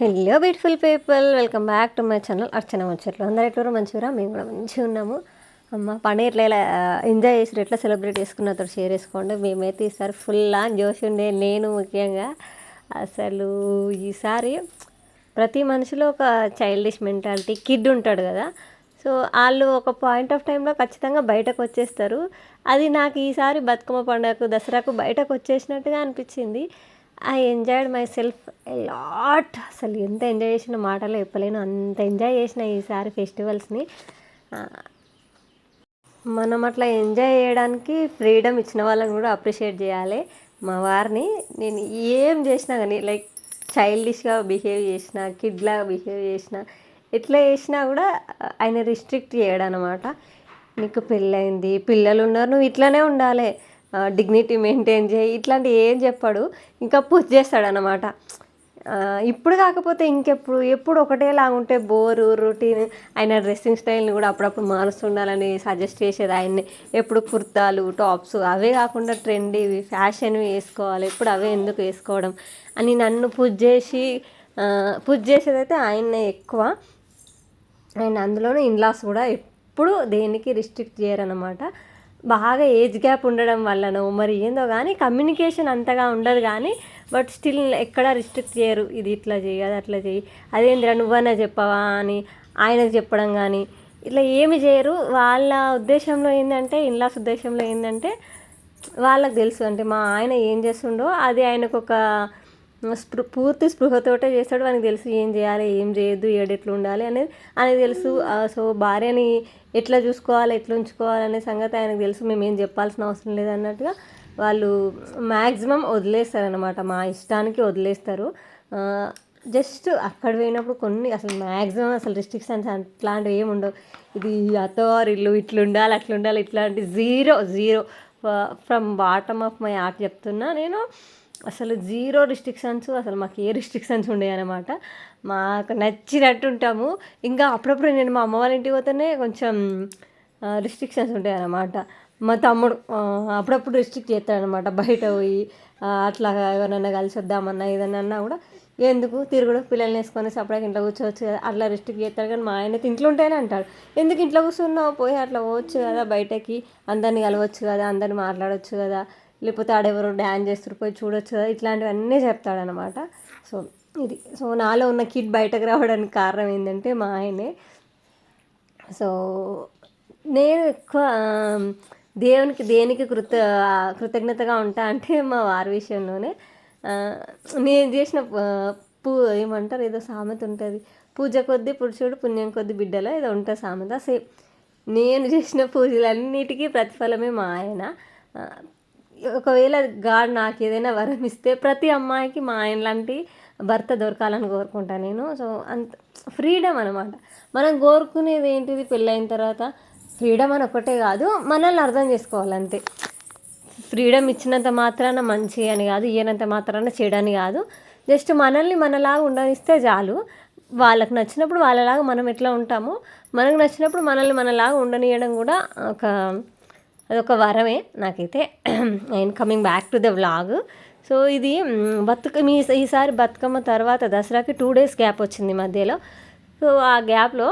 Hello beautiful people welcome back to my channel Archana ముచ్చట్లు అందరు ఎట్లా మంచిగా మేము కూడా మంచిగా ఉన్నాము. అమ్మ పండుగ ఎట్లా ఇలా ఎంజాయ్ చేసి ఎట్లా సెలబ్రేట్ చేసుకున్న అతడు షేర్ చేసుకోండి. మేమైతే ఈసారి ఫుల్ ఆన్ జోష్ ఉండే నేను ముఖ్యంగా. అసలు ఈసారి ప్రతి మనిషిలో ఒక చైల్డిష్ మెంటాలిటీ కిడ్ ఉంటాడు కదా. సో వాళ్ళు ఒక పాయింట్ ఆఫ్ టైంలో ఖచ్చితంగా బయటకు వచ్చేస్తారు. అది నాకు ఈసారి బతుకమ్మ పండుగకు దసరాకు బయటకు వచ్చేసినట్టుగా అనిపించింది. I enjoyed myself lot అసలు ఎంత ఎంజాయ్ చేసిన మాటలో చెప్పలేను. అంత ఎంజాయ్ చేసిన ఈసారి ఫెస్టివల్స్ని మనం అట్లా ఎంజాయ్ చేయడానికి ఫ్రీడమ్ ఇచ్చిన వాళ్ళని కూడా అప్రిషియేట్ చేయాలి. మా వారిని నేను ఏం చేసినా కానీ లైక్ చైల్డిష్గా బిహేవ్ చేసిన కిడ్లాగా బిహేవ్ చేసిన ఎట్లా చేసినా కూడా ఆయన రిస్ట్రిక్ట్ చేయడం అనమాట నీకు పెళ్ళైంది పిల్లలు ఉన్నారు నువ్వు ఇట్లానే ఉండాలి. డిగ్నిటీ మెయింటైన్ చేయి ఇట్లాంటి ఏం చెప్పాడు. ఇంకా పూజ చేస్తాడనమాట ఇప్పుడు కాకపోతే ఇంకెప్పుడు ఎప్పుడు ఒకటేలా ఉంటే బోరు రొటీన్ ఆయన డ్రెస్సింగ్ స్టైల్ని కూడా అప్పుడప్పుడు మారుస్తుండాలని సజెస్ట్ చేసేది ఆయన్ని. ఎప్పుడు కుర్తాలు టాప్స్ అవే కాకుండా ట్రెండీవి ఫ్యాషన్వి వేసుకోవాలి. ఎప్పుడు అవే ఎందుకు వేసుకోవడం అని నన్ను పూజ చేసి పూజ చేసేదైతే ఆయన్నే ఎక్కువ. అండ్ అందులోనూ ఇన్లాస్ కూడా ఎప్పుడు దేనికి రిస్ట్రిక్ట్ చేయరనమాట బాగా ఏజ్ గ్యాప్ ఉండడం వల్లనో మరి ఏందో కానీ కమ్యూనికేషన్ అంతగా ఉండదు కానీ బట్ స్టిల్ ఎక్కడ రిస్ట్రిక్ట్ చేయరు. ఇది ఇట్లా చేయి అది అట్లా చేయి అదేందిరా నువ్వన్నా చెప్పవా అని ఆయనకు చెప్పడం కానీ ఇట్లా ఏమి చేయరు. వాళ్ళ ఉద్దేశంలో ఏంటంటే ఇన్లాస్ ఉద్దేశంలో ఏంటంటే వాళ్ళకి తెలుసు. అంటే మా ఆయన ఏం చేస్తుండో అది ఆయనకు ఒక స్పృ పూర్తి స్పృహతోటే చేస్తాడు వానికి తెలుసు ఏం చేయాలి ఏం చేయొద్దు ఏడెట్లు ఉండాలి అనేది ఆయనకు తెలుసు. సో భార్యని ఎట్లా చూసుకోవాలి ఎట్లా ఉంచుకోవాలి అనే సంగతి ఆయనకు తెలుసు. మేము ఏం చెప్పాల్సిన అవసరం లేదన్నట్టుగా వాళ్ళు మ్యాక్సిమం వదిలేస్తారనమాట మా ఇష్టానికి వదిలేస్తారు. జస్ట్ అక్కడ పోయినప్పుడు కొన్ని అసలు మ్యాక్సిమం అసలు రిస్ట్రిక్షన్స్ అట్లాంటివి ఏమి ఉండవు. ఇది అతవారు ఇల్లు ఇట్లుండాలి అట్లుండాలి ఇట్లాంటి zero zero. From bottom of my heart చెప్తున్నా నేను. అసలు జీరో రిస్ట్రిక్షన్స్ అసలు మాకు ఏ రిస్ట్రిక్షన్స్ ఉండేవి అనమాట మాకు నచ్చినట్టు ఉంటాము ఇంకా అప్పుడప్పుడు నేను మా అమ్మ వాళ్ళ ఇంటికి పోతేనే కొంచెం రిస్ట్రిక్షన్స్ ఉంటాయి అన్నమాట. మా తమ్ముడు అప్పుడప్పుడు రిస్ట్రిక్ట్ చేస్తాడనమాట బయట పోయి అట్లా ఎవరైనా కలిసి వద్దామన్నా ఏదన్నా అన్నా కూడా ఎందుకు? తిరుగుడు పిల్లల్ని వేసుకొని సపరేట్ ఇంట్లో కూర్చోవచ్చు కదా. అట్లా రిస్ట్రిక్ట్ చేస్తాడు కానీ మా ఆయన ఇంట్లో ఉంటేనే అంటాడు. ఎందుకు ఇంట్లో కూర్చున్నావు? పోయి అట్లా పోవచ్చు కదా బయటకి. అందరిని కలవచ్చు కదా అందరిని మాట్లాడవచ్చు కదా. లేకపోతే ఆడెవరో డ్యాన్స్ చేస్తారు పోయి చూడొచ్చు కదా ఇట్లాంటివన్నీ చెప్తాడనమాట సో ఇది సో నాలో ఉన్న కిడ్ బయటకు రావడానికి కారణం ఏంటంటే మా ఆయనే. సో నేను ఎక్కువ దేవునికి దేనికి కృత కృతజ్ఞతగా ఉంటా అంటే మా వారి విషయంలోనే. నేను చేసిన పూ ఏమంటారు ఏదో సామెత ఉంటుంది. పూజ కొద్దీ పురుషుడు పుణ్యం కొద్ది బిడ్డలో ఏదో ఉంటుంది సామెత. సేమ్ నేను చేసిన పూజలన్నిటికీ ప్రతిఫలమే మా ఆయన. ఒకవేళ గాడ్ నాకు ఏదైనా వరం ఇస్తే ప్రతి అమ్మాయికి మా ఆయన లాంటి భర్త దొరకాలని కోరుకుంటాను నేను. సో అంత ఫ్రీడమ్ అనమాట మనం కోరుకునేది ఏంటిది? పెళ్ళైన తర్వాత ఫ్రీడమ్ అని ఒకటే కాదు మనల్ని అర్థం చేసుకోవాలంతే. ఫ్రీడమ్ ఇచ్చినంత మాత్రాన మంచి అని కాదు ఇయ్యనంత మాత్రాన చేయడని కాదు. జస్ట్ మనల్ని మనలాగా ఉండనిస్తే చాలు. వాళ్ళకి నచ్చినప్పుడు వాళ్ళలాగా మనం ఎట్లా ఉంటామో మనకు నచ్చినప్పుడు మనల్ని మనలాగా ఉండనియడం కూడా ఒక అదొక వరమే నాకైతే and coming back to the vlog so ఇది బతుకమ్మ ఈసారి బతుకమ్మ తర్వాత దసరాకి టూ డేస్ గ్యాప్ వచ్చింది మధ్యలో. సో ఆ గ్యాప్లో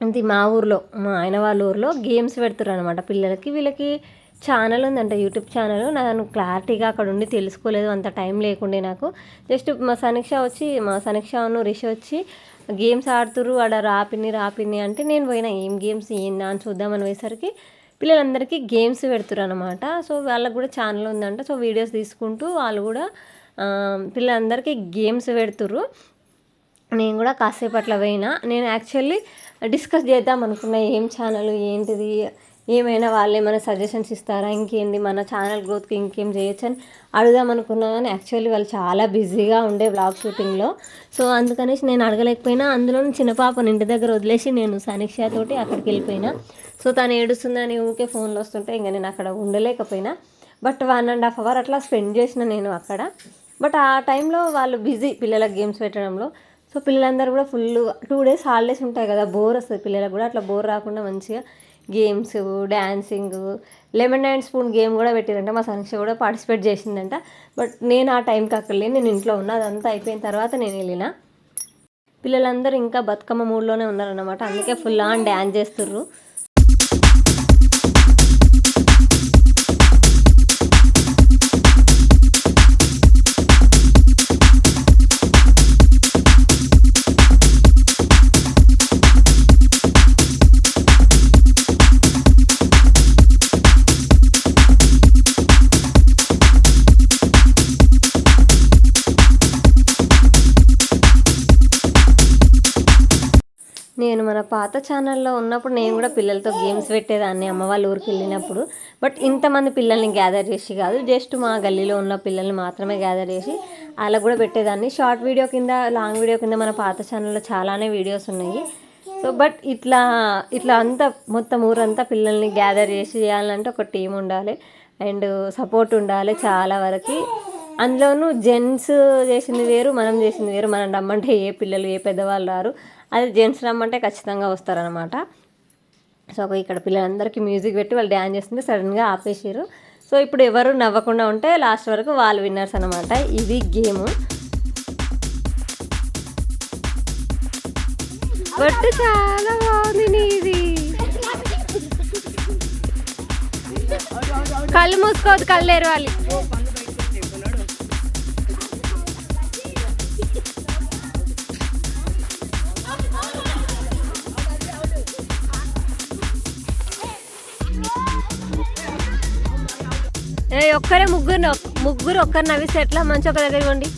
ఇది మా ఊర్లో మా ఆయన వాళ్ళ ఊర్లో గేమ్స్ పెడుతున్నారు అనమాట పిల్లలకి. వీళ్ళకి ఛానల్ ఉందంట యూట్యూబ్ ఛానల్ నేను క్లారిటీగా అక్కడ ఉండి తెలుసుకోలేదు అంత టైం లేకుండే నాకు. జస్ట్ మా సనీక్ష వచ్చి మా సమీక్షను రిషి వచ్చి గేమ్స్ ఆడుతురు ఆడ రాపిని రాపిని అంటే నేను పోయినా ఏం గేమ్స్ ఏందా అని చూద్దామని పోయేసరికి పిల్లలందరికీ గేమ్స్ పెడుతురు అనమాట సో వాళ్ళకు కూడా ఛానల్ ఉందంట. సో వీడియోస్ తీసుకుంటూ వాళ్ళు కూడా పిల్లలందరికీ గేమ్స్ పెడుతురు నేను కూడా కాసేపు అట్లా పోయినా. నేను యాక్చువల్లీ డిస్కస్ చేద్దాం అనుకున్నా ఏం ఛానల్ ఏంటిది ఏమైనా వాళ్ళు ఏమైనా సజెషన్స్ ఇస్తారా ఇంకేంది మన ఛానల్ గ్రోత్కి ఇంకేం చేయొచ్చు అని అడుగుదాం అనుకున్నా కానీ యాక్చువల్లీ వాళ్ళు చాలా బిజీగా ఉండే బ్లాగ్ షూటింగ్లో. సో అందుకనేసి నేను అడగలేకపోయినా. అందులో చిన్న పాపను ఇంటి దగ్గర వదిలేసి నేను సమీక్షతోటి అక్కడికి వెళ్ళిపోయినా. సో తను ఏడుస్తుందని ఊకే ఫోన్లో వస్తుంటే ఇంకా నేను అక్కడ ఉండలేకపోయినా. But one and half hour అట్లా స్పెండ్ చేసిన నేను అక్కడ. బట్ ఆ టైంలో వాళ్ళు బిజీ పిల్లలకు గేమ్స్ పెట్టడంలో. సో పిల్లలందరూ కూడా ఫుల్ టూ డేస్ హాలిడేస్ ఉంటాయి కదా బోర్ వస్తుంది పిల్లలకు కూడా. అట్లా బోర్ రాకుండా మంచిగా games dancing lemon and spoon game కూడా పెట్టిరంట. మా సంక్ష కూడా పార్టిసిపేట్ చేసిందంట. బట్ నేను ఆ టైంకి అక్కడ నేను ఇంట్లో ఉన్నా. అదంతా అయిపోయిన తర్వాత నేను వెళ్ళిన. పిల్లలందరూ ఇంకా బతుకమ్మ మూడ్లోనే ఉన్నారన్నమాట. అందుకే ఫుల్ ఆన్ డ్యాన్స్ చేస్తుర్రు. పాత ఛానల్లో ఉన్నప్పుడు నేను కూడా పిల్లలతో గేమ్స్ పెట్టేదాన్ని. అమ్మ వాళ్ళ ఊరికి వెళ్ళినప్పుడు. బట్ ఇంతమంది పిల్లల్ని గ్యాదర్ చేసి కాదు జస్ట్ మా గల్లీలో ఉన్న పిల్లల్ని మాత్రమే గ్యాదర్ చేసి అలా కూడా పెట్టేదాన్ని. షార్ట్ వీడియో కింద లాంగ్ వీడియో కింద మన పాత ఛానల్లో చాలానే వీడియోస్ ఉన్నాయి. సో బట్ ఇట్లా ఇట్లా అంతా మొత్తం ఊరంతా పిల్లల్ని గ్యాదర్ చేసి చేయాలంటే ఒక టీం ఉండాలి. అండ్ సపోర్ట్ ఉండాలి చాలా వరకు. అందులోనూ జెంట్స్ చేసింది వేరు మనం చేసింది వేరు. మనం రమ్మంటే ఏ పిల్లలు ఏ పెద్దవాళ్ళు రారు. అదే జెంట్స్ రమ్మంటే ఖచ్చితంగా వస్తారనమాట సో ఇక్కడ పిల్లలందరికీ మ్యూజిక్ పెట్టి వాళ్ళు డ్యాన్స్ చేస్తుంటే సడన్గా ఆపేసారు సో ఇప్పుడు ఎవరు నవ్వకుండా ఉంటే లాస్ట్ వరకు వాళ్ళు విన్నర్స్ అనమాట ఇది గేమ్. బట్ చాలా బాగుంది కళ్ళు మూసుకోవద్దు కళ్ళు ఎరవాలి ఏ ఒక్కరే ముగ్గురు ముగ్గురు ఒక్కరు నవ్విస్తే ఎట్లా? మంచి ఒక దగ్గర ఉండి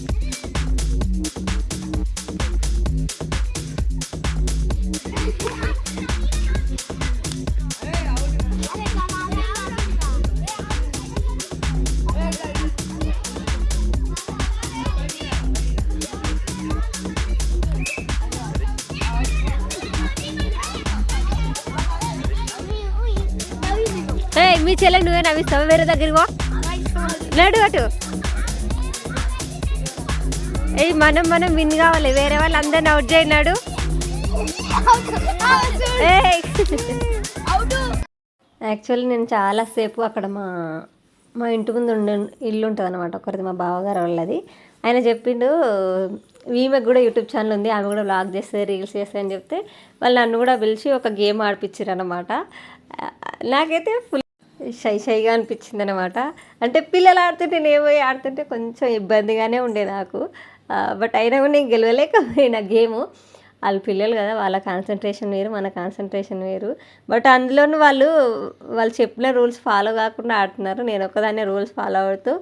మీ చెల్లెకి నువ్వే నవ్విస్తావా? వేరే దగ్గరికి నడు అటు. ఏ మనం మనం విన్ కావాలి. వేరే వాళ్ళు అందరిని అవుట్ చేయనాడు యాక్చువల్లీ నేను చాలాసేపు అక్కడ మా మా ఇంటి ముందు ఉండే ఇల్లు ఉంటుంది అనమాట ఒకరిది మా బావగారు వాళ్ళది. ఆయన చెప్పిండు ఈమెకు కూడా యూట్యూబ్ ఛానల్ ఉంది. ఆమె కూడా బ్లాగ్ చేస్తుంది రీల్స్ చేస్తుంది అని చెప్తే వాళ్ళు నన్ను కూడా పిలిచి ఒక గేమ్ ఆడిపించారు అనమాట నాకైతే ఫుల్ షై షైగా అనిపించింది అనమాట అంటే పిల్లలు ఆడుతుంటే నేమో ఆడుతుంటే కొంచెం ఇబ్బందిగానే ఉండే నాకు. బట్ అయినా కూడా నేను గెలవలేకపోయినా గేము. వాళ్ళ పిల్లలు కదా వాళ్ళ కాన్సన్ట్రేషన్ వేరు మన కాన్సన్ట్రేషన్ వేరు. బట్ అందులోనూ వాళ్ళు వాళ్ళు చెప్పిన రూల్స్ ఫాలో కాకుండా ఆడుతున్నారు. నేను ఒక్కదాన్నే రూల్స్ ఫాలో అవుతూ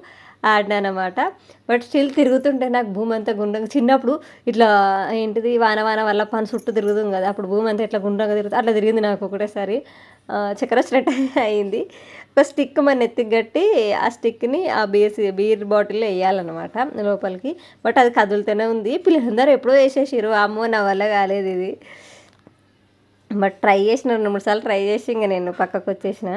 ఆడినానమాట. బట్ స్టిల్ తిరుగుతుంటే నాకు భూమి అంతా గుండ్రంగా చిన్నప్పుడు ఇట్లా ఏంటిది వాన వాన వల్ల పని చుట్టూ తిరుగుతుంది కదా అప్పుడు భూమి అంతా ఇట్లా గుండ్రంగా తిరుగుతుంది అట్లా తిరిగింది నాకు ఒకటేసారి. చక్కెర వచ్చినట్టు అయింది. ఒక స్టిక్ మన ఎత్తికి కట్టి ఆ స్టిక్ని ఆ బీర్స్ బీర్ బాటిల్లో వేయాలన్నమాట లోపలికి. బట్ అది కదులుతూనే ఉంది. పిల్లలందరూ ఎప్పుడో వేసేసారు అమ్మో నా వల్ల కాలేదు ఇది. బట్ ట్రై చేసిన రెండు మూడు సార్లు ట్రై చేసి ఇంకా నేను పక్కకు వచ్చేసిన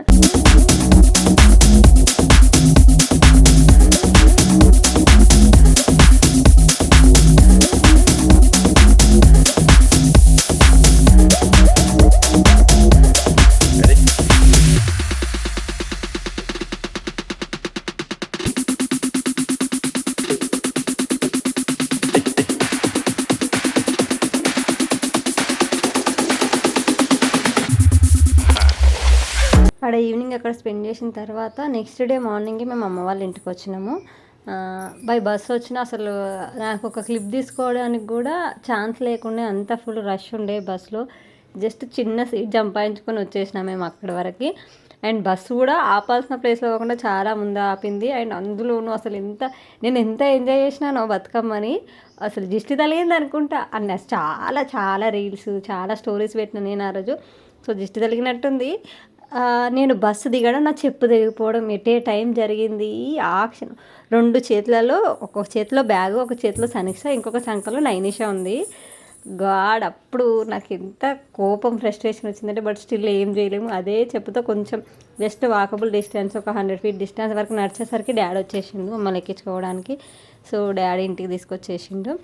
చేసిన తర్వాత నెక్స్ట్ డే మార్నింగ్ మేము అమ్మ వాళ్ళ ఇంటికి వచ్చినాము. బై బస్ వచ్చిన అసలు నాకు ఒక క్లిప్ తీసుకోవడానికి కూడా ఛాన్స్ లేకుండా అంత ఫుల్ రష్ ఉండే బస్సులో జస్ట్ చిన్న సీట్ జంపాయించుకొని వచ్చేసినాం మేము అక్కడి వరకు. అండ్ బస్సు కూడా ఆపాల్సిన ప్లేస్లో కాకుండా చాలా ముందు ఆపింది. అండ్ అందులోనూ అసలు ఎంత నేను ఎంత ఎంజాయ్ చేసినానో బతుకమ్మని అసలు దిష్టి తలిగింది అనుకుంటా. అన్న చాలా చాలా రీల్స్ చాలా స్టోరీస్ పెట్టిన నేను ఆ రోజు. సో దిష్టి తలిగినట్టుంది నేను బస్సు దిగడం నా చెప్పు దిగిపోవడం ఎటే టైం జరిగింది ఆక్షన్ రెండు చేతులలో ఒక చేతిలో బ్యాగ్ ఒక చేతిలో సనిక్ష ఇంకొక సంఖలో నైనిషా ఉంది. గాడ్ అప్పుడు నాకు ఎంత కోపం ఫ్రస్ట్రేషన్ వచ్చిందంటే బట్ స్టిల్ ఏం చేయలేము. అదే చెప్పుతో కొంచెం జస్ట్ వాకబుల్ డిస్టెన్స్ ఒక హండ్రెడ్ ఫీట్ డిస్టెన్స్ వరకు నడిచేసరికి డాడీ వచ్చేసిండు మమ్మల్ని ఎక్కించుకోవడానికి. సో డాడీ ఇంటికి తీసుకొచ్చేసిండు.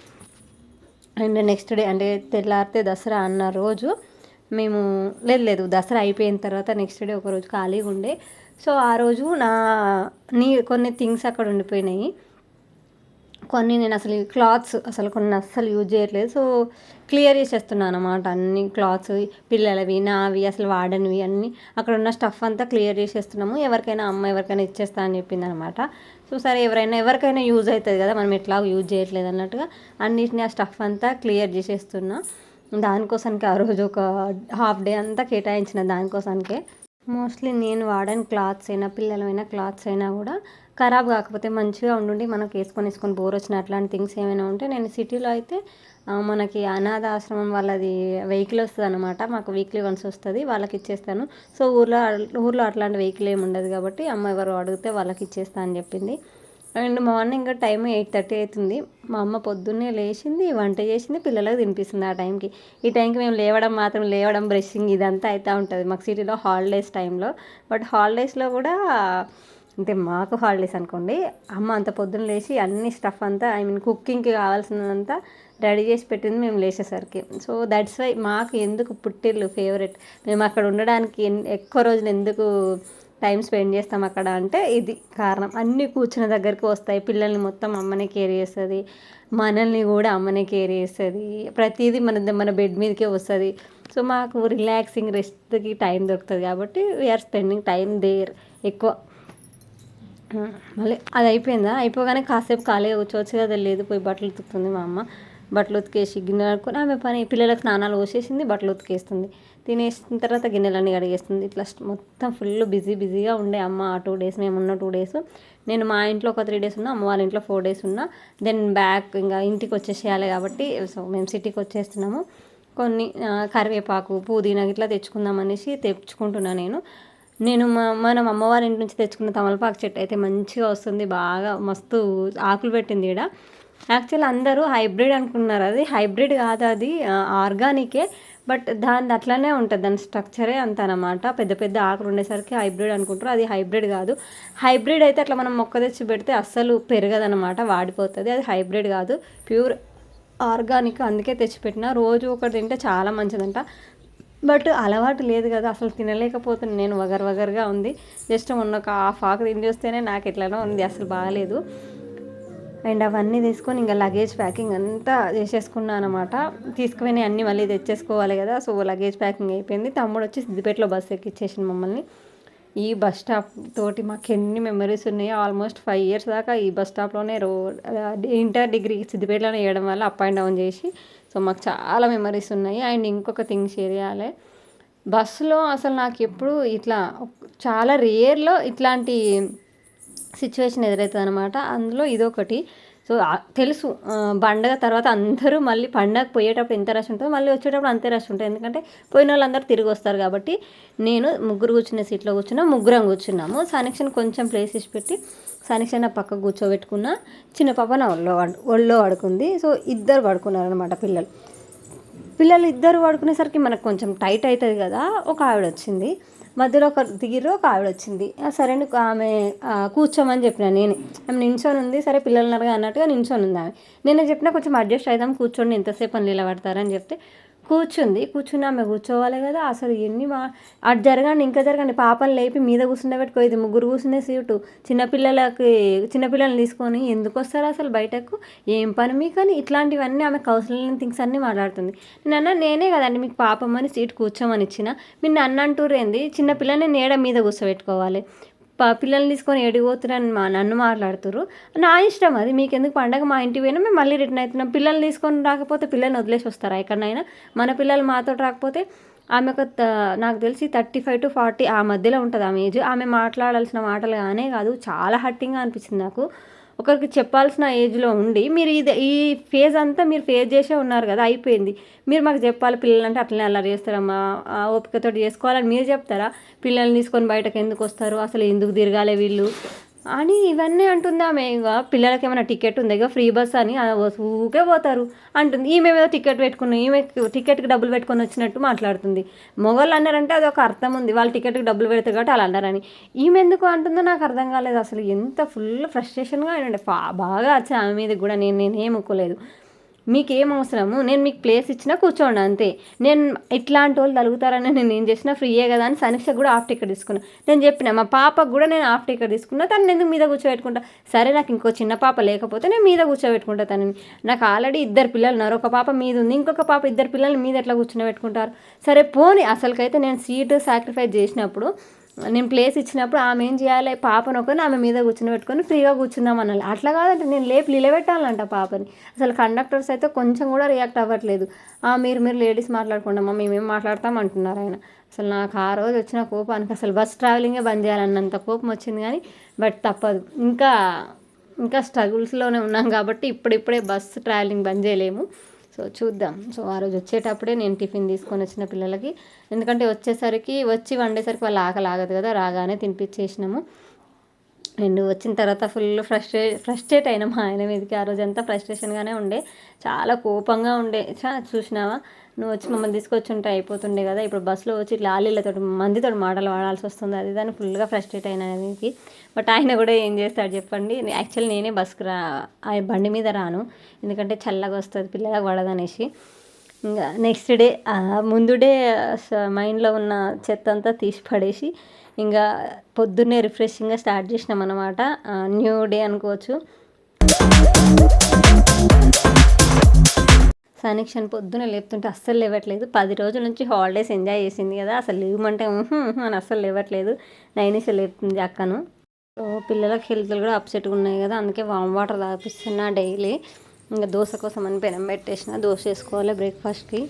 అండ్ నెక్స్ట్ డే అంటే తెల్లారితే దసరా అన్న రోజు మేము లేదు లేదు దసరా అయిపోయిన తర్వాత నెక్స్ట్ డే ఒకరోజు ఖాళీగా ఉండే. సో ఆ రోజు నా నీ కొన్ని థింగ్స్ అక్కడ ఉండిపోయినాయి. కొన్ని నేను అసలు ఈ క్లాత్స్ అసలు కొన్ని అస్సలు యూజ్ చేయట్లేదు. సో క్లియర్ చేసేస్తున్నాను అనమాట అన్ని క్లాత్స్ పిల్లలవి నావి అసలు వాడనివి అన్నీ. అక్కడ ఉన్న స్టఫ్ అంతా క్లియర్ చేసేస్తున్నాము. ఎవరికైనా అమ్మ ఎవరికైనా ఇచ్చేస్తా అని చెప్పింది అనమాట సో సరే ఎవరైనా ఎవరికైనా యూజ్ అవుతుంది కదా మనం ఎట్లా యూజ్ చేయట్లేదు అన్నట్టుగా అన్నిటిని ఆ స్టఫ్ అంతా క్లియర్ చేసేస్తున్నా. దానికోసానికి ఆ రోజు ఒక హాఫ్ డే అంతా కేటాయించిన దానికోసానికే. మోస్ట్లీ నేను వాడని క్లాత్స్ అయినా పిల్లలైనా క్లాత్స్ అయినా కూడా ఖరాబ్ కాకపోతే మంచిగా ఉండి మనకు వేసుకొని వేసుకొని బోర్ వచ్చిన అట్లాంటి థింగ్స్ ఏమైనా ఉంటే నేను సిటీలో అయితే మనకి అనాథ ఆశ్రమం వాళ్ళది వెహికల్ వస్తుంది అనమాట మాకు వీక్లీ వన్స్ వస్తుంది వాళ్ళకి ఇచ్చేస్తాను. సో ఊర్లో ఊర్లో అట్లాంటి వెహికల్ ఏమి ఉండదు కాబట్టి అమ్మ ఎవరు అడిగితే వాళ్ళకి ఇచ్చేస్తా అని చెప్పింది. And morning time eight thirty అవుతుంది. మా అమ్మ పొద్దున్నే లేచింది వంట చేసింది పిల్లలకు తినిపిస్తుంది ఆ టైంకి. ఈ టైంకి మేము లేవడం మాత్రం లేవడం బ్రషింగ్ ఇదంతా అవుతూ ఉంటుంది. మాకు సిటీలో హాలిడేస్ టైంలో. బట్ హాలిడేస్లో కూడా అంటే మాకు హాలిడేస్ అనుకోండి అమ్మ అంత పొద్దున్న లేచి అన్ని స్టఫ్ అంతా ఐ మీన్ కుకింగ్కి కావాల్సినదంతా రెడీ చేసి పెట్టింది మేము లేచేసరికి. సో దట్స్ వై మాకు ఎందుకు పుట్టిల్లు ఫేవరెట్? మేము అక్కడ ఉండడానికి ఎన్- ఎక్కువ రోజులు ఎందుకు టైం స్పెండ్ చేస్తాం అక్కడ అంటే ఇది కారణం. అన్నీ కూర్చున్న దగ్గరికి వస్తాయి. పిల్లల్ని మొత్తం అమ్మనే కేర్ చేస్తుంది. మనల్ని కూడా అమ్మనే కేర్ చేస్తుంది. ప్రతిదీ మన మన బెడ్ మీదకే వస్తుంది. సో మాకు రిలాక్సింగ్ రెస్ట్కి టైం దొరుకుతుంది కాబట్టి వీఆర్ స్పెండింగ్ టైం దేర్ ఎక్కువ. మళ్ళీ అది అయిపోయిందా? అయిపోగానే కాసేపు ఖాళీ కూర్చోవచ్చు కదా లేదు పోయి బట్టలు ఉతుకుతుంది మా అమ్మ. బట్టలు ఉతికేసి గిన్నెలు అనుకుని ఆమె పని పిల్లలకు స్నానాలు పోసేసింది బట్టలు ఉతికేస్తుంది. తినేసిన తర్వాత గిన్నెలన్నీ కడిగేస్తుంది. ఇట్లా మొత్తం ఫుల్ బిజీ బిజీగా ఉండే అమ్మ ఆ టూ డేస్ మేము ఉన్న టూ డేస్ నేను మా ఇంట్లో ఒక త్రీ డేస్ ఉన్నా అమ్మ వాళ్ళ ఇంట్లో ఫోర్ డేస్ ఉన్నా. దెన్ బ్యాక్ ఇంకా ఇంటికి వచ్చేసేయాలి కాబట్టి సో మేము సిటీకి వచ్చేస్తున్నాము. కొన్ని కరివేపాకు పుదీనా ఇట్లా తెచ్చుకుందాం అనేసి తెచ్చుకుంటున్నా నేను. నేను మా మనం అమ్మవారి ఇంటి నుంచి తెచ్చుకున్న తమలపాకు చెట్టు అయితే మంచిగా వస్తుంది బాగా మస్తు ఆకులు పెట్టింది ఈడ. యాక్చువల్ అందరూ హైబ్రిడ్ అనుకున్నారు. అది హైబ్రిడ్ కాదు అది ఆర్గానికే. బట్ దాని అట్లనే ఉంటుంది. దాని స్ట్రక్చరే అంత అనమాట పెద్ద పెద్ద ఆకులు ఉండేసరికి హైబ్రిడ్ అనుకుంటారు. అది హైబ్రిడ్ కాదు. హైబ్రిడ్ అయితే అట్లా మనం మొక్క తెచ్చి పెడితే అస్సలు పెరగదనమాట వాడిపోతుంది. అది హైబ్రిడ్ కాదు. Pure organic. అందుకే తెచ్చిపెట్టిన రోజు ఒకటి తింటే చాలా మంచిదంట. బట్ అలవాటు లేదు కదా. అసలు తినలేకపోతున్నాను నేను. వగర్ వగర్గా ఉంది. జస్ట్ మొన్న ఒక హాఫ్ ఆకు తిని చూస్తేనే నాకు ఎట్లనో ఉంది. అసలు బాగాలేదు అండ్ అవన్నీ తీసుకొని ఇంకా లగేజ్ ప్యాకింగ్ అంతా చేసేసుకున్నాను అనమాట తీసుకుని అన్నీ మళ్ళీ తెచ్చేసుకోవాలి కదా సో లగేజ్ ప్యాకింగ్ అయిపోయింది. తమ్ముడు వచ్చి సిద్దిపేటలో బస్సు ఎక్కిచ్చేసింది మమ్మల్ని. ఈ బస్ స్టాప్ తోటి మాకు ఎన్ని మెమరీస్ ఉన్నాయో ఆల్మోస్ట్ ఫైవ్ ఇయర్స్ దాకా ఈ బస్ స్టాప్లోనే రో ఇంటర్ డిగ్రీ సిద్దిపేటలోనే వేయడం వల్ల అప్ అండ్ డౌన్ చేసి సో మాకు చాలా మెమరీస్ ఉన్నాయి. అండ్ ఇంకొక థింగ్ షేర్ చేయాలి. బస్సులో అసలు నాకు ఎప్పుడు ఇట్లా చాలా రేర్లో ఇట్లాంటి సిచ్యువేషన్ ఎదురవుతుంది అనమాట అందులో ఇదొకటి. సో తెలుసు. పండగ తర్వాత అందరూ మళ్ళీ పండగ పోయేటప్పుడు ఎంత రష్ ఉంటుందో మళ్ళీ వచ్చేటప్పుడు అంతే రష్ ఉంటుంది. ఎందుకంటే పోయిన వాళ్ళందరూ తిరిగి వస్తారు కాబట్టి నేను ముగ్గురు కూర్చున్న సీట్లో కూర్చున్నా ముగ్గురం కూర్చున్నాము. సానిక్షన్ కొంచెం ప్లేస్ ఇచ్చి పెట్టి సానిక్షన్ నా పక్క కూర్చోబెట్టుకున్న చిన్న పాప నా ఒళ్ళో పడు- ఒళ్ళో పడుకుంది. సో ఇద్దరు పడుకున్నారనమాట పిల్లలు. పిల్లలు ఇద్దరు పడుకునేసరికి మనకు కొంచెం టైట్ అవుతుంది కదా ఒక ఆవిడ వచ్చింది. మధ్యలో ఒక దిగిర్రు ఒక ఆవిడ వచ్చింది. సరే ఆమె కూర్చోమని చెప్పిన నేనే. ఆమె నించొని ఉంది. సరే పిల్లలు ఉన్నారుగా అన్నట్టుగా నించొని ఉంది ఆమె. నేను చెప్పిన కొంచెం అడ్జస్ట్ అవుదాం కూర్చోండి ఎంతసేపు అని నిలబడతారని చెప్తే కూర్చుంది. కూర్చుని ఆమె కూర్చోవాలి కదా. అసలు ఎన్ని మా అటు జరగండి ఇంకా జరగండి. పాపను లేపి మీద కూర్చుండబెట్టుకో ఇది ముగ్గురు కూర్చునే సీటు. చిన్నపిల్లలకి చిన్నపిల్లల్ని తీసుకొని ఎందుకు వస్తారు అసలు బయటకు? ఏం పని మీ కానీ ఇట్లాంటివన్నీ ఆమె కౌసలని థింగ్స్ అన్నీ మాట్లాడుతుంది. నేను నేనే కదండి మీకు పాపం అని సీట్ కూర్చోమని ఇచ్చిన. మీరు నన్ను అంటూరేంది చిన్నపిల్లని నేడ మీద కూర్చోబెట్టుకోవాలి. పిల్లల్ని తీసుకొని ఏడిపోతున్నాను మా నన్ను మాట్లాడుతురు నా ఇష్టం అది. మీకు ఎందుకు పండగ మా ఇంటి పోయినా మేము మళ్ళీ రిటర్న్ అవుతున్నాం పిల్లల్ని తీసుకొని రాకపోతే పిల్లల్ని వదిలేసి వస్తారా ఎక్కడైనా మన పిల్లలు మాతో రాకపోతే ఆమె ఒక త- నాకు తెలిసి థర్టీ ఫైవ్ టు ఫార్టీ ఆ మధ్యలో ఉంటుంది ఆమె ఏజ్. ఆమె మాట్లాడాల్సిన మాటలు కానే కాదు. చాలా హట్టింగ్గా అనిపించింది నాకు. ఒకరికి చెప్పాల్సిన ఏజ్లో ఉండి మీరు ఇది ఈ ఫేజ్ అంతా మీరు ఫేస్ చేసే ఉన్నారు కదా అయిపోయింది. మీరు మాకు చెప్పాలి పిల్లలంటే అట్లనే అల్లరి చేస్తారమ్మా. ఆ ఓపికతో చేసుకోవాలని మీరు చెప్తారా? పిల్లల్ని తీసుకొని బయటకు ఎందుకు వస్తారు? అసలు ఎందుకు తిరగాలి వీళ్ళు? అని ఇవన్నీ అంటుంది ఆమె ఇక పిల్లలకి ఏమైనా టికెట్ ఉంది? ఇక ఫ్రీ బస్ అని ఊకే పోతారు అంటుంది. ఈమె ఏదో టికెట్ పెట్టుకున్నాం ఈమె టికెట్కి డబ్బులు పెట్టుకొని వచ్చినట్టు మాట్లాడుతుంది. మొగోళ్ళు అన్నారంటే అది ఒక అర్థం ఉంది. వాళ్ళు టికెట్కి డబ్బులు పెడతారు కాబట్టి అలా అన్నారని. ఈమె ఎందుకు అంటుందో నాకు అర్థం కాలేదు. అసలు ఎంత ఫుల్ ఫ్రస్ట్రేషన్గా అయినండి. బాగా వచ్చి ఆమె మీద కూడా నేను నేనేమిక్కోలేదు మీకు ఏం అవసరము నేను మీకు ప్లేస్ ఇచ్చినా కూర్చోండి అంతే. నేను ఇట్లాంటి వాళ్ళు తలుగుతారని నేను ఏం చేసినా ఫ్రీయే కదా అని సమీక్ష కూడా హాఫ్ టికెట్ తీసుకున్నా. నేను చెప్పిన మా పాపకు కూడా నేను హాఫ్ టికెట్ తీసుకున్నా. తను ఎందుకు మీద కూర్చోబెట్టుకుంటా? సరే నాకు ఇంకో చిన్న పాప లేకపోతే నేను మీద కూర్చోబెట్టుకుంటా తనని. నాకు ఆల్రెడీ ఇద్దరు పిల్లలు ఉన్నారు. ఒక పాప మీద ఉంది. ఇంకొక పాప ఇద్దరు పిల్లల్ని మీద ఎట్లా కూర్చోబెట్టుకుంటారు? సరే పోని. అసలుకైతే నేను సీటు సాక్రిఫైస్ చేసినప్పుడు నేను ప్లేస్ ఇచ్చినప్పుడు ఆమె ఏం చేయాలి? పాపను ఒకరిని ఆమె మీద కూర్చుని పెట్టుకొని ఫ్రీగా కూర్చుందాం అనాలి. అట్లా కాదంటే నేను లేపు నిలబెట్టాలంట పాపని. అసలు కండక్టర్స్ అయితే కొంచెం కూడా రియాక్ట్ అవ్వట్లేదు. "ఆ, మీరు మీరు లేడీస్ మాట్లాడుకుంటామా మేమేం మాట్లాడతాం అంటున్నారు ఆయన. అసలు నాకు ఆ రోజు వచ్చిన కోపానికి అసలు బస్ ట్రావెలింగే బంద్ చేయాలన్నంత కోపం వచ్చింది కానీ బట్ తప్పదు. ఇంకా ఇంకా స్ట్రగుల్స్లోనే ఉన్నాం కాబట్టి ఇప్పుడిప్పుడే బస్ ట్రావెలింగ్ బంద్ చేయలేము. సో చూద్దాం. సో ఆ రోజు వచ్చేటప్పుడే నేను టిఫిన్ తీసుకొని వచ్చిన పిల్లలకి. ఎందుకంటే వచ్చేసరికి వచ్చి వండేసరికి వాళ్ళు ఆకలి ఆగదు కదా రాగానే తినిపించేసినాము. అండ్ వచ్చిన తర్వాత ఫుల్ ఫ్రస్ట్రే ఫ్రస్ట్రేట్ అయినా మా ఆయన మీదకి. ఆ రోజు అంతా ఫ్రస్ట్రేషన్గానే ఉండే. చాలా కోపంగా ఉండే. చా చూసినావా? నువ్వు వచ్చి మమ్మల్ని తీసుకొచ్చి ఉంటే అయిపోతుండే కదా. ఇప్పుడు బస్సులో వచ్చి ఇట్లా ఆలీలతో మందితో మాటలు వాడాల్సి వస్తుంది. అది దాన్ని ఫుల్గా ఫ్రస్ట్రేట్ అయినా బట్ ఆయన కూడా ఏం చేస్తాడు చెప్పండి. యాక్చువల్లీ నేనే బస్కి రా ఆ బండి మీద రాను. ఎందుకంటే చల్లగా వస్తుంది పిల్లలకు పడదనేసి ఇంకా నెక్స్ట్ డే ముందు డే మైండ్లో ఉన్న చెత్త అంతా తీసి పడేసి ఇంకా పొద్దున్నే రిఫ్రెషింగ్గా స్టార్ట్ చేసినాం అనమాట న్యూ డే అనుకోవచ్చు. సనీక్షన్ పొద్దున లేపుతుంటే అస్సలు లేవట్లేదు. పది రోజుల నుంచి హాలిడేస్ ఎంజాయ్ చేసింది కదా. అసలు లేవమంటే అని అస్సలు లేవట్లేదు. నైనిష లేపుతుంది అక్కను. సో పిల్లలకి హెల్త్లు కూడా అప్సెట్గా ఉన్నాయి కదా అందుకే వామ్ వాటర్ తాగిపిస్తున్నా డైలీ. ఇంకా దోశ కోసం అని పెనం పెట్టేసిన దోశ వేసుకోవాలి బ్రేక్ఫాస్ట్కి.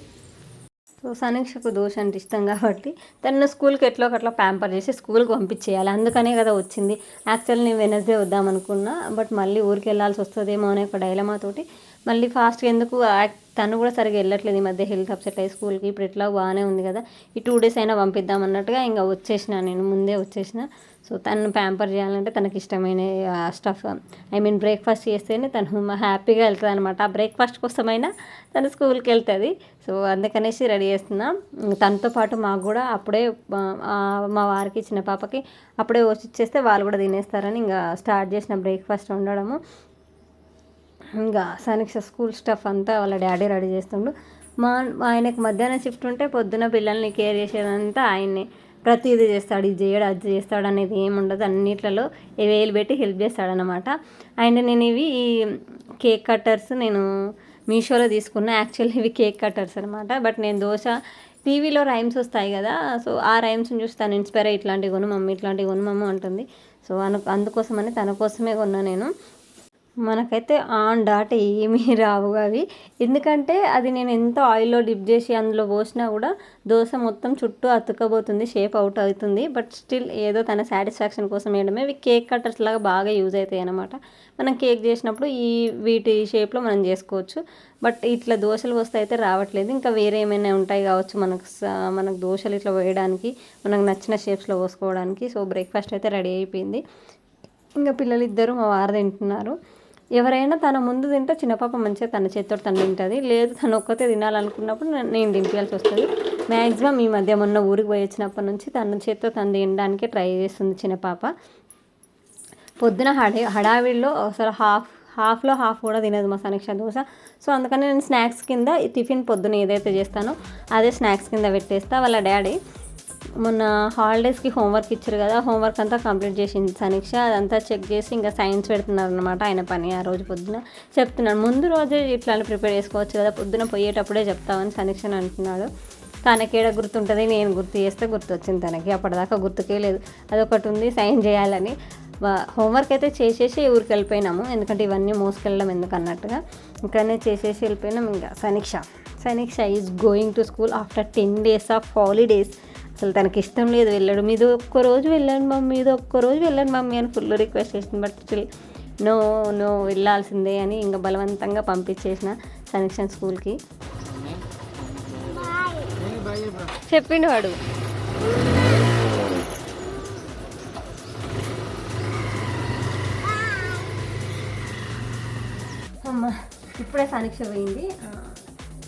సో సమీక్షకు దోశ అంటే ఇష్టం కాబట్టి తను స్కూల్కి ఎట్లో ఒకట్లా ప్యాంపర్ చేసి స్కూల్కి పంపించేయాలి. అందుకనే కదా వచ్చింది. యాక్చువల్ నేను వెనస్డే వద్దాం అనుకున్నా బట్ మళ్ళీ ఊరికి వెళ్ళాల్సి వస్తుందేమో అనే ఒక డైలమాతోటి మళ్ళీ ఫాస్ట్గా ఎందుకు యాక్ట్ తను కూడా సరిగా వెళ్ళట్లేదు ఈ మధ్య హెల్త్ అప్సెట్ అయ్యి స్కూల్కి. ఇప్పుడు ఎట్లా బాగానే ఉంది కదా. ఈ టూ డేస్ అయినా పంపిద్దాం అన్నట్టుగా ఇంకా వచ్చేసిన నేను ముందే వచ్చేసిన. సో తను ప్యాంపర్ చేయాలంటే తనకి ఇష్టమైన స్టఫ్ ఐ మీన్ బ్రేక్ఫాస్ట్ చేస్తేనే తను హ్యాపీగా వెళ్తుంది అనమాట ఆ బ్రేక్ఫాస్ట్ కోసమైనా తను స్కూల్కి వెళ్తుంది. సో అందుకనేసి రెడీ చేస్తున్నా. తనతో పాటు మాకు కూడా అప్పుడే మా వారికి చిన్న పాపకి అప్పుడే వచ్చి ఇచ్చేస్తే వాళ్ళు కూడా తినేస్తారని ఇంకా స్టార్ట్ చేసిన బ్రేక్ఫాస్ట్ ఉండడము ఇంకా సైనిక స్కూల్ స్టఫ్ అంతా వాళ్ళ డాడీ రెడీ చేస్తుండు. మా ఆయనకు మధ్యాహ్నం షిఫ్ట్ ఉంటే పొద్దున పిల్లల్ని కేర్ చేసేదంతా ఆయన్నే. ప్రతిదీ చేస్తాడు ఇది చేయడు అది చేస్తాడు అనేది ఏముండదు. అన్నిట్లలో వేలు పెట్టి హెల్ప్ చేస్తాడనమాట అండ్ నేను ఇవి ఈ కేక్ కట్టర్స్ నేను మీషోలో తీసుకున్నా. యాక్చువల్లీ ఇవి కేక్ కట్టర్స్ అనమాట బట్ నేను దోశ టీవీలో రైమ్స్ వస్తాయి కదా సో ఆ రైమ్స్ని చూస్తాను ఇన్స్పైర్ అయ్యి ఇట్లాంటివి కొను మమ్మీ ఇట్లాంటివి కొను మమ్మ అంటుంది. సో అను అందుకోసమని తన కోసమే కొన్నా నేను. మనకైతే ఆన్ డాట్ ఏమీ రావు అవి. ఎందుకంటే అది నేను ఎంత ఆయిల్లో డిప్ చేసి అందులో పోసినా కూడా దోశ మొత్తం చుట్టూ అతుక్కబోతుంది షేప్ అవుట్ అవుతుంది. బట్ స్టిల్ ఏదో తన సాటిస్ఫాక్షన్ కోసం వేయడమే. ఇవి కేక్ కట్టర్స్ లాగా బాగా యూజ్ అవుతాయి అన్నమాట. మనం కేక్ చేసినప్పుడు ఈ వీటి షేప్లో మనం చేసుకోవచ్చు. బట్ ఇట్లా దోశలు వస్తే అయితే రావట్లేదు. ఇంకా వేరే ఏమైనా ఉంటాయి కావచ్చు మనకు మనకు దోశలు ఇట్లా వేయడానికి మనకు నచ్చిన షేప్స్లో పోసుకోవడానికి. సో బ్రేక్ఫాస్ట్ అయితే రెడీ అయిపోయింది. ఇంకా పిల్లలు ఇద్దరు మా వారు తింటున్నారు. ఎవరైనా తన ముందు తింటే చిన్నపాప మంచిగా తన చేతితో తను తింటుంది. లేదు తను ఒక్కతే తినాలనుకున్నప్పుడు నేను తినిపించాల్సి వస్తుంది. మ్యాక్సిమం ఈ మధ్య మొన్న ఊరికి పోయి వచ్చినప్పటి నుంచి తన చేతితో తను తినడానికి ట్రై చేస్తుంది చిన్నపాప పొద్దున హడా హడావిడిలో అసలు హాఫ్ హాఫ్లో హాఫ్ కూడా తినదు మా సమీక్ష దోశ. సో అందుకని నేను స్నాక్స్ కింద టిఫిన్ పొద్దున ఏదైతే చేస్తానో అదే స్నాక్స్ కింద పెట్టేస్తా వాళ్ళ డాడీ. మొన్న హాలిడేస్కి హోంవర్క్ ఇచ్చారు కదా హోంవర్క్ అంతా కంప్లీట్ చేసింది సమీక్ష అదంతా చెక్ చేసి ఇంకా సైన్స్ పెడుతున్నారు అనమాట ఆయన పని ఆ రోజు పొద్దున. చెప్తున్నాను ముందు రోజే ఇట్లా ప్రిపేర్ చేసుకోవచ్చు కదా పొద్దున పోయేటప్పుడే చెప్తామని సమీక్ష అంటున్నాడు. తనకేడ గుర్తుంటుంది నేను గుర్తు చేస్తే గుర్తు వచ్చింది తనకి. అప్పటిదాకా గుర్తుకే లేదు. అదొకటి ఉంది సైన్ చేయాలని. హోంవర్క్ అయితే చేసేసి ఊరికి వెళ్ళిపోయినాము. ఎందుకంటే ఇవన్నీ మోసుకెళ్ళడం ఎందుకు అన్నట్టుగా. ఇంకానే చేసేసి వెళ్ళిపోయినాం ఇంకా. Sameeksha Saneeksha is going to school after ten days of holidays అసలు తనకి ఇష్టం లేదు వెళ్ళడం. మీద ఒక్క రోజు వెళ్ళండి మమ్మీ ఇది ఒక్క రోజు వెళ్ళండి మమ్మీ అని ఫుల్ రిక్వెస్ట్ చేసింది. బట్ నో నో వెళ్ళాల్సిందే అని ఇంకా బలవంతంగా పంపించేసిన సనిక్షన్ స్కూల్కి చెప్పిండు వాడు. అమ్మ ఇప్పుడే సమీక్ష పోయింది.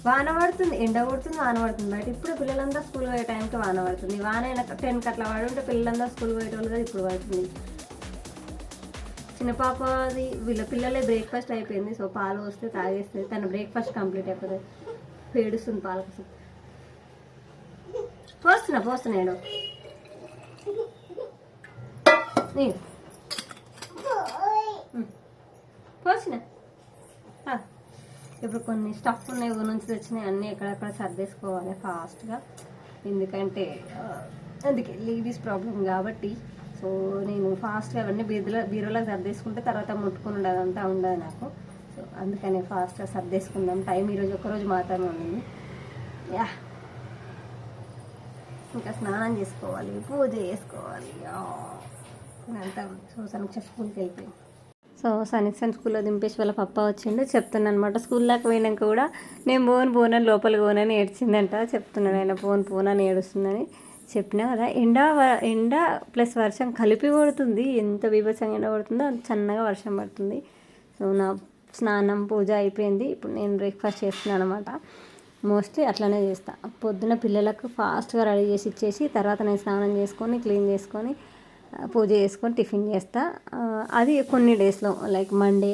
వాన పడుతుంది ఎండ కొడుతుంది వాన పడుతుంది. బయట ఇప్పుడు పిల్లలందరూ స్కూల్ పోయే టైంకి వాన పడుతుంది. వాన అయినా టెన్కి అట్లా పడుంటే ఉంటే పిల్లలందరూ స్కూల్ పోయేటోళ్ళు కదా ఇప్పుడు పడుతుంది. చిన్న పాపది వీళ్ళ పిల్లలే బ్రేక్ఫాస్ట్ అయిపోయింది. సో పాలు వస్తే తాగేస్తుంది తన బ్రేక్ఫాస్ట్ కంప్లీట్ అయిపోతుంది పేడుస్తుంది పాల కోసం. పోస్తున్నా పోస్తున్నాడు నీకు పోసిన ఇప్పుడు కొన్ని స్టఫ్ ఉన్నాయి ఊరి నుంచి తెచ్చినాయి అన్నీ ఎక్కడెక్కడ సర్దేసుకోవాలి ఫాస్ట్గా ఎందుకంటే అందుకే లేడీస్ ప్రాబ్లం కాబట్టి. సో నేను ఫాస్ట్గా అవన్నీ బీరులో బీరులో సర్దేసుకుంటే తర్వాత ముట్టుకుని ఉండదు అంతా ఉండదు నాకు. సో అందుకనే ఫాస్ట్గా సర్దేసుకుందాం. టైం ఈరోజు ఒకరోజు మాత్రమే ఉంది యా. ఇంకా స్నానం చేసుకోవాలి పూజ చేసుకోవాలి. అంతా సో సమీక్ష స్కూల్కి వెళ్ళిపోయింది సో సనిక్సన్ స్కూల్లో దింపేసి వాళ్ళ పప్ప వచ్చిండు చెప్తున్నాను అనమాట స్కూల్లోకి పోయినాక కూడా నేను పోను పోనని లోపలికి పోనని ఏడ్చిందంట. చెప్తున్నాను ఆయన పోను పోనని ఏడుస్తుందని చెప్పినా కదా ఎండ ఎండ ప్లస్ వర్షం కలిపి పడుతుంది ఎంత బీభత్సంగా ఎండ పడుతుందో అంత సన్నగా వర్షం పడుతుంది. సో నా స్నానం పూజ అయిపోయింది. ఇప్పుడు నేను బ్రేక్ఫాస్ట్ చేస్తున్నాను అనమాట. మోస్ట్లీ అట్లనే చేస్తాను పొద్దున పిల్లలకు ఫాస్ట్గా రెడీ చేసి ఇచ్చేసి తర్వాత నేను స్నానం చేసుకొని క్లీన్ చేసుకొని పూజ చేసుకొని టిఫిన్ చేస్తా. అది కొన్ని డేస్లో లైక్ మండే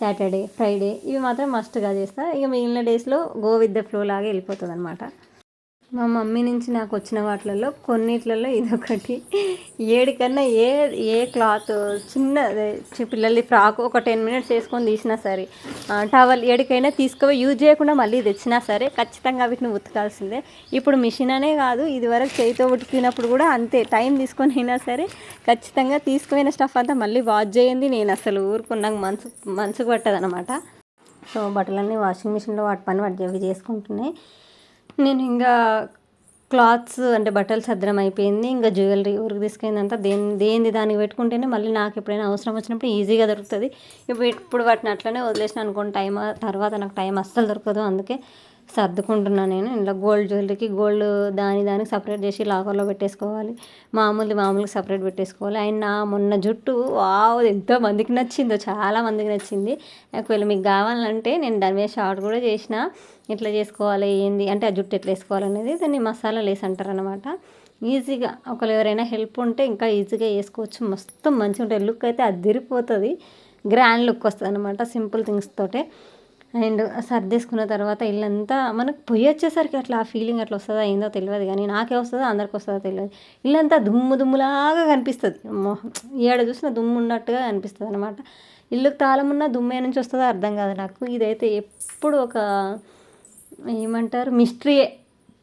సాటర్డే ఫ్రైడే ఇవి మాత్రం మస్ట్గా చేస్తా. ఇక మిగిలిన డేస్లో గో విత్ ద ఫ్లో లాగా వెళ్ళిపోతుంది అనమాట మా మమ్మీ నుంచి నాకు వచ్చిన వాటిలలో కొన్నిట్లలో ఇదొకటి. ఏడికన్నా ఏ ఏ క్లాత్ చిన్న చి- పిల్లల్ని ఫ్రాక్ ఒక టెన్ మినిట్స్ వేసుకొని తీసినా సరే టవల్ ఏడికైనా తీసుకుపోయి యూజ్ చేయకుండా మళ్ళీ తెచ్చినా సరే ఖచ్చితంగా వీటిని ఉతకాల్సిందే. ఇప్పుడు మిషన్ అనే కాదు ఇదివరకు చేతితో ఉతికినప్పుడు కూడా అంతే. టైం తీసుకొని అయినా సరే ఖచ్చితంగా తీసుకుపోయిన స్టఫ్ అంతా మళ్ళీ వాష్ చేయండి నేను అసలు ఊరుకున్నాక మనసు మనసుకు పట్టదనమాట సో బట్టలన్నీ వాషింగ్ మిషన్లో వాటి పని వాటి అవి చేసుకుంటున్నాయి. నేను ఇంకా క్లాత్స్ అంటే బట్టలు సద్రం అయిపోయింది ఇంకా జ్యువెలరీ ఊరికి తీసుకెళ్ళిందంతా దేని దేనిది దానికి పెట్టుకుంటేనే మళ్ళీ నాకు ఎప్పుడైనా అవసరం వచ్చినప్పుడు ఈజీగా దొరుకుతుంది. ఇప్పుడు ఇప్పుడు వాటిని అట్లనే వదిలేసిన అనుకోండి టైం తర్వాత నాకు టైం అస్సలు దొరకదు అందుకే సర్దుకుంటున్నాను నేను. ఇంట్లో గోల్డ్ జ్యువెలరీకి గోల్డ్ దాని దానికి సపరేట్ చేసి లాకర్లో పెట్టేసుకోవాలి. మామూలు మామూలుగా సపరేట్ పెట్టేసుకోవాలి. అండ్ నా మొన్న జుట్టు వావ్ ఎంతో మందికి నచ్చిందో చాలా మందికి నచ్చింది. ఒకవేళ మీకు కావాలంటే నేను దాని మీద షార్ట్ కూడా చేసిన. ఎట్లా చేసుకోవాలి ఏంది అంటే ఆ జుట్టు ఎట్లా వేసుకోవాలనేది దాన్ని మసాలా లేసి అంటారనమాట ఈజీగా ఒకరు ఎవరైనా హెల్ప్ ఉంటే ఇంకా ఈజీగా వేసుకోవచ్చు. మొత్తం మంచిగా ఉంటుంది లుక్ అయితే అదిరిపోతుంది. గ్రాండ్ లుక్ వస్తుంది అనమాట సింపుల్ థింగ్స్ తోటే. అండ్ సర్దేసుకున్న తర్వాత ఇల్లంతా మనకు పొయ్యి వచ్చేసరికి అట్లా ఆ ఫీలింగ్ అట్లా వస్తుందా ఏందో తెలియదు కానీ నాకే వస్తుందో అందరికి వస్తుందో తెలియదు. ఇల్లంతా దుమ్ము దుమ్ములాగా కనిపిస్తుంది. మొహం ఏడ చూసినా దుమ్ము ఉన్నట్టుగా కనిపిస్తుంది అనమాట ఇల్లుకి తాళం ఉన్న దుమ్మే నుంచి వస్తుందో అర్థం కాదు నాకు. ఇదైతే ఎప్పుడు ఒక ఏమంటారు మిస్టరీయే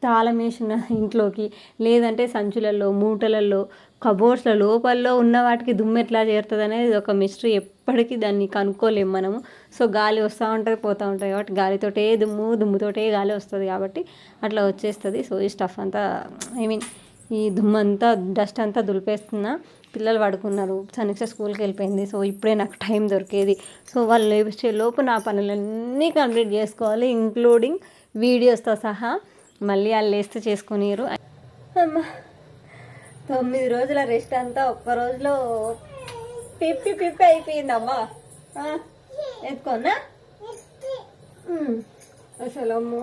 తాళం వేసిన ఇంట్లోకి లేదంటే సంచులలో మూటలలో కబోర్డ్స్ల లోపల్లో ఉన్న వాటికి దుమ్ము ఎట్లా చేరుతుంది అనేది ఒక మిస్టరీ ఎప్పటికీ దాన్ని కనుక్కోలేము మనము. సో గాలి వస్తూ ఉంటుంది పోతూ ఉంటుంది కాబట్టి గాలితోటే దుమ్ము దుమ్ముతోటే గాలి వస్తుంది కాబట్టి అట్లా వచ్చేస్తుంది. సో ఈ స్టఫ్ అంతా ఐ మీన్ ఈ దుమ్ము అంతా డస్ట్ అంతా దులిపేస్తున్నా పిల్లలు పడుకున్నారు. సనీక్ష స్కూల్కి వెళ్ళిపోయింది. సో ఇప్పుడే నాకు టైం దొరికేది. సో వాళ్ళు లేచే లోపు నా పనులన్నీ కంప్లీట్ చేసుకోవాలి ఇంక్లూడింగ్ వీడియోస్తో సహా. మళ్ళీ వాళ్ళు లేస్తే చేసుకునేరు. అమ్మా తొమ్మిది రోజుల రెస్ట్ అంతా ఒక్క రోజులో పిప్పి పిప్పి అయిపోయిందమ్మా. ఎత్తుకోనా? అసలు అమ్మో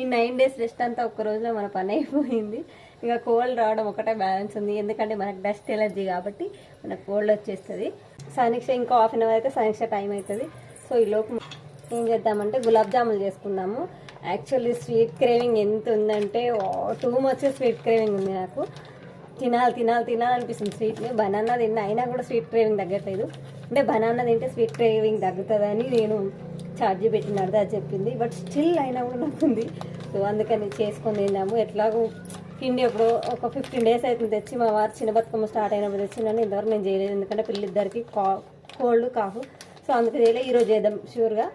ఈ నైన్ డేస్ రెస్ట్ అంతా ఒక్క రోజులో మన పని అయిపోయింది. ఇక కోల్డ్ రావడం ఒకటే బ్యాలెన్స్ ఉంది. ఎందుకంటే మనకు డస్ట్ ఎలర్జీ కాబట్టి మనకు కోల్డ్ వచ్చేస్తుంది. సమీక్ష ఇంకో హాఫ్ అన్ అవర్ అయితే సమీక్ష టైం అవుతుంది సో ఈ లోపు ఏం చేద్దామంటే గులాబ్ జాములు చేసుకుందాము యాక్చువల్లీ స్వీట్ క్రేవింగ్ ఎంత ఉందంటే టూ మచ్ స్వీట్ క్రేవింగ్ ఉంది నాకు. తినాలి తినాలి తినాలి అనిపిస్తుంది స్వీట్ని బనానా తిన్నా అయినా కూడా స్వీట్ క్రేవింగ్ తగ్గట్లేదు. అంటే బనానా తింటే స్వీట్ క్రేవింగ్ తగ్గుతుందని నేను ఛార్జీ పెట్టినాడు అది చెప్పింది. బట్ స్టిల్ అయినా కూడా నాకు ఉంది సో అందుకని చేసుకొని తిన్నాము. ఎట్లాగో పిండి ఎప్పుడు ఒక ఫిఫ్టీన్ డేస్ అవుతుంది తెచ్చి మా వారు చిన్న బతుకమ్మ స్టార్ట్ అయినప్పుడు తెచ్చిందని ఇంతవరకు నేను చేయలేదు. ఎందుకంటే పిల్లిద్దరికి కా కోల్డ్ కాఫ్ సో అందుకు చేయలేదు ఈరోజు చేద్దాం షూర్గా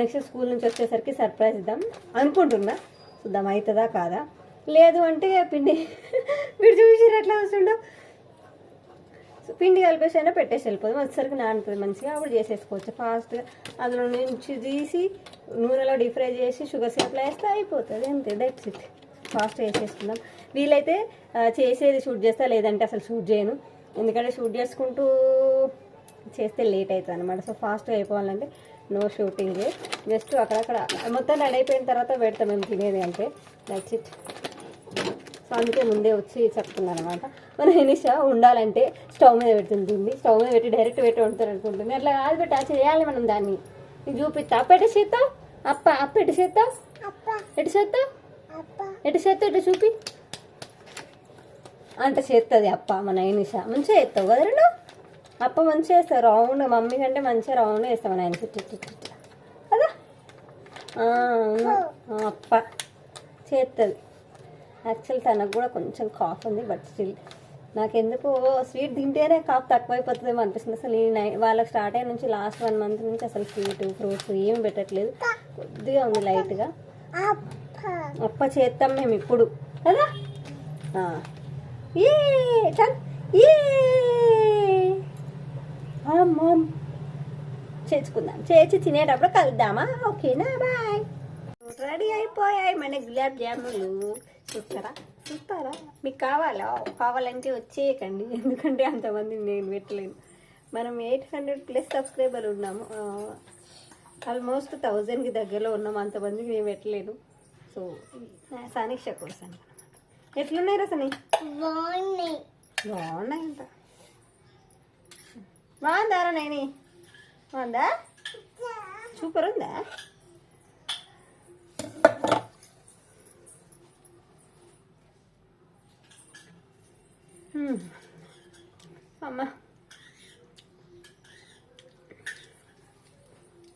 నెక్స్ట్ స్కూల్ నుంచి వచ్చేసరికి సర్ప్రైజ్ ఇద్దాం అనుకుంటున్నా. చూద్దాం అవుతుందా కాదా? లేదు అంటే పిండి మీరు చూసిరు ఎట్లా వస్తుండో పిండి కలిపేసి అయినా పెట్టేసి వెళ్ళిపోదాం. వచ్చేసరికి నానుతుంది మంచిగా అప్పుడు చేసేసుకోవచ్చు. ఫాస్ట్గా అందులో నుంచి తీసి నూనెలో డీప్ ఫ్రై చేసి షుగర్ సిరప్లో వేస్తే అయిపోతుంది. అంతే దట్స్ ఇట్ ఫాస్ట్గా వేసేసుకుందాం. వీలైతే చేసేది షూట్ చేస్తా లేదంటే అసలు షూట్ చేయను. ఎందుకంటే షూట్ చేసుకుంటూ చేస్తే లేట్ అవుతుంది అనమాట సో ఫాస్ట్గా అయిపోవాలంటే నో షూటింగ్. జస్ట్ అక్కడక్కడ మొత్తం రెడీ అయిపోయిన తర్వాత పెడతాం మేము తినేది అంటే. దట్స్ ఇట్ సో అందుకే ముందే వచ్చి చెప్తున్నాను అనమాట మన ఎనిష ఉండాలంటే స్టవ్ మీద పెడుతుంటుంది. స్టవ్ మీద పెట్టి డైరెక్ట్ పెట్టి వండుతారు అనుకుంటుంది. అట్లా కాదు పెట్టా చేయాలి మనం దాన్ని. నీకు చూపిస్తా. అప్ప ఎటు అప్ప అప్ప ఎటు చేస్తావు? ఎటు చేస్తావు? ఎటు చేస్తావు? ఎటు చూపి. అంత చేస్తుంది అప్ప మన ఎనిష. మంచిగా చేస్తావు కదా అప్ప మంచిగా చేస్తావు రౌండ్ మమ్మీ కంటే మంచిగా రౌండ్ చేస్తావు మన ఆయన. కదా అప్ప చేస్తుంది యాక్చువల్ తనకు కూడా కొంచెం కాఫ్ ఉంది బట్ స్టిల్ నాకెందుకు స్వీట్ తింటేనే కాఫ్ తక్కువైపోతుందేమో అనిపిస్తుంది. అసలు ఈ నై వాళ్ళకి స్టార్ట్ అయిన నుంచి లాస్ట్ వన్ మంత్ నుంచి అసలు స్వీట్ ఫ్రూట్స్ ఏమి పెట్టట్లేదు. కొద్దిగా ఉంది లైట్గా అప్ప. చేస్తాం మేము ఇప్పుడు. కదా. ఏ చల్ చేసి తినేటప్పుడు కలుద్దామా? ఓకేనా బాయ్. రెడీ అయిపోయాయి మన గులాబ్ జాములు. చూస్తారా? చూస్తారా? మీకు కావాలా? కావాలంటే వచ్చేయకండి. ఎందుకంటే అంతమంది నేను పెట్టలేను. మనం ఎయిట్ హండ్రెడ్ ప్లస్ సబ్స్క్రైబర్ ఉన్నాము. ఆల్మోస్ట్ థౌజండ్కి దగ్గరలో ఉన్నాము అంతమందికి నేను పెట్టలేను. సో సానిక్ష కోసం ఎట్లున్నాయి రసని బాగున్నాయంట. బాగుందారా నేని? బాగుందా? సూపర్ ఉందా అమ్మ అమ్మా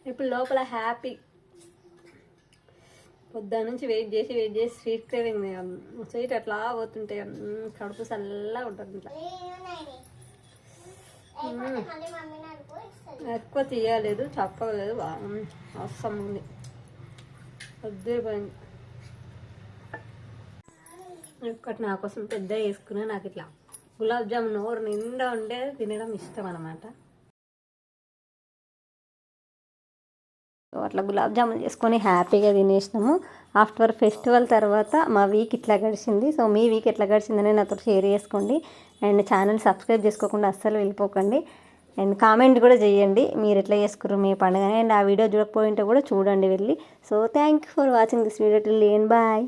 ఇప్పుడు లోపల హ్యాపీ పొద్దున్న నుంచి వెయిట్ చేసి వెయిట్ చేసి స్వీట్ క్రేవింగ్ స్వీట్ అట్లా పోతుంటే కడుపు చల్లగా ఉంటుంది ఇట్లా ఎక్కువ తీయలేదు చెప్పలేదు అవసరం ఉంది. వద్దిరిపోయింది ఒక్కటి నా కోసం పెద్ద వేసుకున్నా నాకు ఇట్లా గులాబ్ జామున్ నోరు నిండా ఉండే తినడం ఇష్టం అనమాట అట్లా గులాబ్ జామున్ చేసుకొని హ్యాపీగా తినేసినాము. ఆఫ్టర్ ఫెస్టివల్ తర్వాత మా వీక్ ఇట్లా గడిచింది. సో మీ వీక్ ఎట్లా గడిచిందని నాతో షేర్ చేసుకోండి. అండ్ ఛానల్ సబ్స్క్రైబ్ చేసుకోకుండా అస్సలు వెళ్ళిపోకండి. అండ్ కామెంట్ కూడా చేయండి. మీరు ఎట్లా చేసుకుర్రు మీ పండుగ అండ్ ఆ వీడియో చూడకపోయింటే కూడా చూడండి వెళ్ళి. So thank you for watching this video till bye